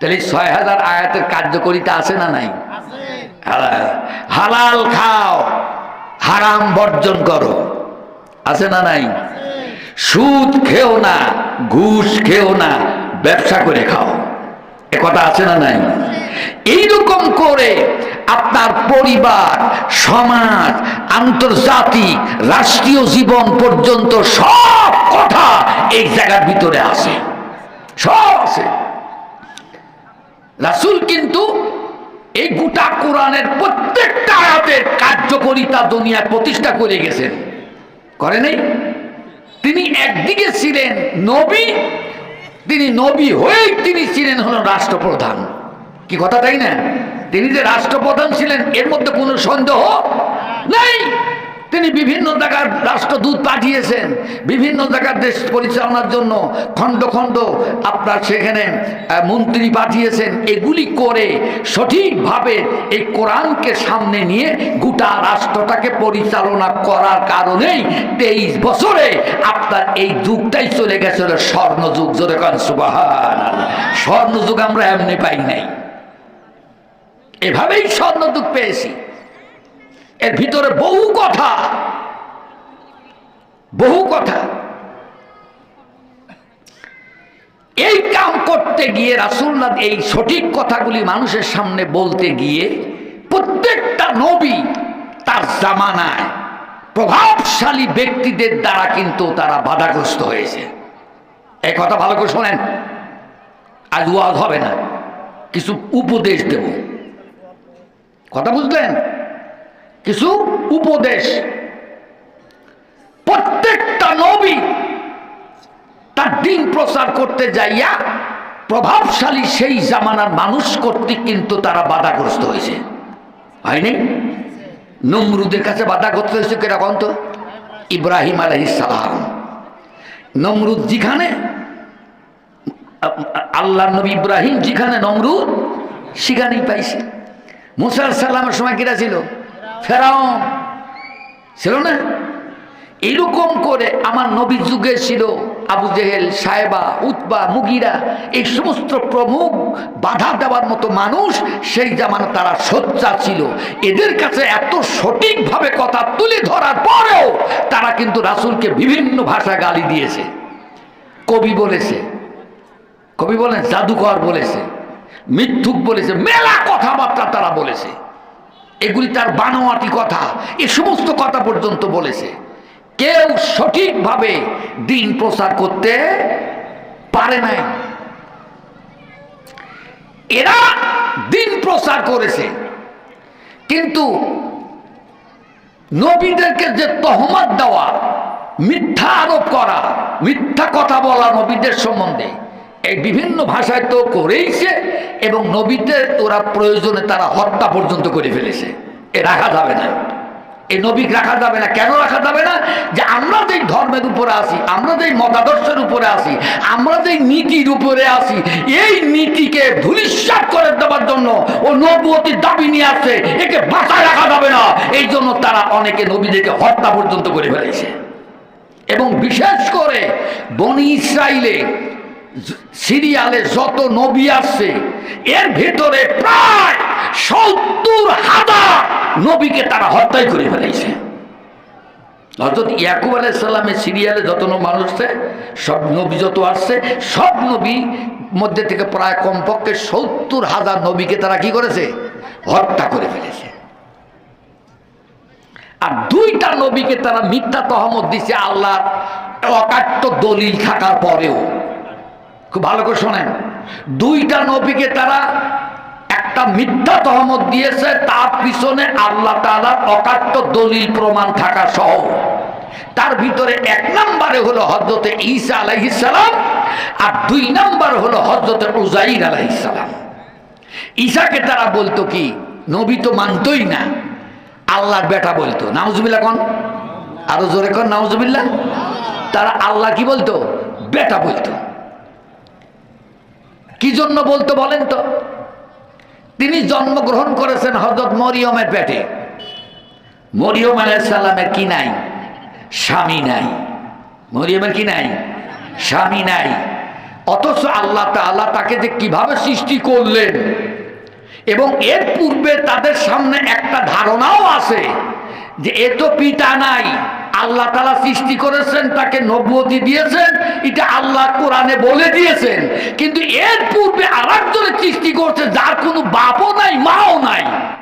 তাহলে ছয় হাজার আয়াতের কার্যকরিতা আছে না নাই? হালাল। খাও, হারাম বর্জন করো। আছে না নাই? সুদ খেও না, ঘুষ খেও না, ব্যবসা করে খাও। এ কথা আছে না নাই? এইরকম করে আপনার পরিবার, সমাজ, আন্তর্জাতিক, রাষ্ট্রীয় জীবন পর্যন্ত সব কথা এই জায়গার ভিতরে আছে। সব আছে। রাসূল কিন্তু এই গোটা কোরআনের প্রত্যেকটা আয়াতের কার্যকরিতা দুনিয়ায় প্রতিষ্ঠা করে গেছেন। করে নেই? তিনি একদিকে ছিলেন নবী, তিনি নবী হয়ে তিনি ছিলেন হলেন রাষ্ট্রপ্রধান। কি কথা তাই না? তিনি যে রাষ্ট্রপ্রধান ছিলেন, এর মধ্যে কোনো সন্দেহ নেই। তিনি বিভিন্ন জায়গার রাষ্ট্রদূত পাঠিয়েছেন, বিভিন্ন জায়গার দেশ পরিচালনার জন্য। খণ্ড খণ্ড আপনার সেখানে মন্ত্রী পাঠিয়েছেন। এগুলি করে সঠিকভাবে এই কোরআনকে সামনে নিয়ে গোটা রাষ্ট্রটাকে পরিচালনা করার কারণেই তেইশ বছরে আপনার এই যুগটাই চলে গেছিল স্বর্ণযুগ। জোরে কান সুবাহান স্বর্ণযুগ আমরা এমনি পাই নাই। এভাবেই স্বর্ণযুগ পেয়েছি। এর ভিতরে বহু কথা। বহু কথা। এই কাম করতে গিয়ে রাসুল্লাহ এই সঠিক কথাগুলি মানুষের সামনে বলতে গিয়ে প্রত্যেকটা নবী তার জামানায় প্রভাবশালী ব্যক্তিদের দ্বারা কিন্তু তারা বাধাগ্রস্ত হয়েছে। এই কথা ভালো করে শোনেন। আজ ওয়াজ হবে না। কিছু উপদেশ দেব। কথা বুঝলেন? কিছু উপদেশ। প্রত্যেকটা নবী তার দিন প্রচার করতে যাইয়া প্রভাবশালী সেই জামানার মানুষ কর্তৃক কিন্তু তারা বাধাগ্রস্ত হয়েছে। হয়নি? নমরুদের কাছে বাধাগ্রস্ত হয়েছে কীরকম তো ইব্রাহিম আলহিসাম নমরুদ যেখানে, আল্লাহ নবী ইব্রাহিম যেখানে নমরুদ, সেখানেই পাইছে। মুসা সাল্লামের সময় কিরা ছিল? ফেরাও ছিল না? এরকম করে আমার নবীর যুগে ছিল আবু জেহেল সাহেবা উতবা, মুগিরা, এই সমস্ত প্রমুখ বাধা দেওয়ার মতো মানুষ সেই জামানা তারা সোচ্চা ছিল। এদের কাছে এত সঠিকভাবে কথা তুলে ধরার পরেও তারা কিন্তু রাসূলকে বিভিন্ন ভাষা গালি দিয়েছে। কবি বলেছে, কবি বলেন, জাদুকর বলেছে, মিথ্যুক বলেছে, মেলা কথাবার্তা তারা বলেছে। এগুলি তার বানোয়াটি কথা। এ সমস্ত কথা পর্যন্ত বলেছে। কেউ সঠিকভাবে দিন প্রচার করতে পারে নাই। এরা দিন প্রচার করেছে। কিন্তু নবীদেরকে যে তহমত দেওয়া, মিথ্যা আরোপ করা, মিথ্যা কথা বলা নবীদের সম্বন্ধে, এই বিভিন্ন ভাষায় তো করেইছে এবং নবীদের ওরা প্রয়োজনে তারা হত্যা পর্যন্ত করে ফেলেছে। এ রাখা যাবে না। এই নবী রাখা যাবে না। কেন রাখা যাবে না? যে আমরা যেই ধর্মের উপরে আসি আমরা যেই মতাদর্শের উপরে আসি আমরা যেই নীতির উপরে আসি এই নীতিকে ধুলিস্বাদ করে দেওয়ার জন্য ও নবতির দাবি নিয়ে আসছে, একে বাঁচায় রাখা যাবে না। এই জন্য তারা অনেকে নবীদেরকে হত্যা পর্যন্ত করে ফেলেছে। এবং বিশেষ করে বনি ইসরায়েলে সিরিয়ালে যত নবী আসছে এর ভেতরে প্রায় সত্তর হাজার নবীকে তারা হত্যাই করে ফেলেছে। হজরত ইয়াকুব আলাই সাল্লামের সিরিয়ালে যত মানুষ সব নবী যত আসছে সব নবী মধ্যে থেকে প্রায় কমপক্ষে সত্তর হাজার নবীকে তারা কি করেছে? হত্যা করে ফেলেছে। আর দুইটা নবীকে তারা মিথ্যা তহমত দিছে আল্লাহর অকাট্য দলিল থাকার পরেও। খুব ভালো করে শোনেন। দুইটা নবীকে তারা একটা মিথ্যা তহমত দিয়েছে, তার পিছনে আল্লাহ তাআলার অকাট্য দলিল প্রমাণ থাকা সহ। তার ভিতরে এক নম্বরে হলো হজরতে ঈসা আলাইহিসালাম আর দুই নম্বর হলো হজরতে উজাইর আলাইহিসালাম ঈশাকে তারা বলতো কি, নবী তো মানতই না, আল্লাহর বেটা বলতো। নাউজুবিল্লাহ কোন? আরও জোরে কোন নাউজুবিল্লাহ? তারা আল্লাহ কি বলতো? বেটা বলতো। কি জন্য বলতে বলেন তো? তিনি জন্মগ্রহণ করেছেন হজরত মরিয়মের পেটে। মরিয়ম আলাইসাল্লামের কি নাই? স্বামী নাই। মরিয়মের কি নাই? স্বামী নাই। অথচ আল্লাহ তাআলা তাকে যে কীভাবে সৃষ্টি করলেন এবং এর পূর্বে তাদের সামনে একটা ধারণাও আছে যে এ তো পিতা নাই আল্লাহ তালা সৃষ্টি করেছেন, তাকে নবতি দিয়েছেন, এটা আল্লাহ কোরআনে বলে দিয়েছেন। কিন্তু এর পূর্বে আর সৃষ্টি করছে, যার কোনো বাপও নাই, মাও নাই।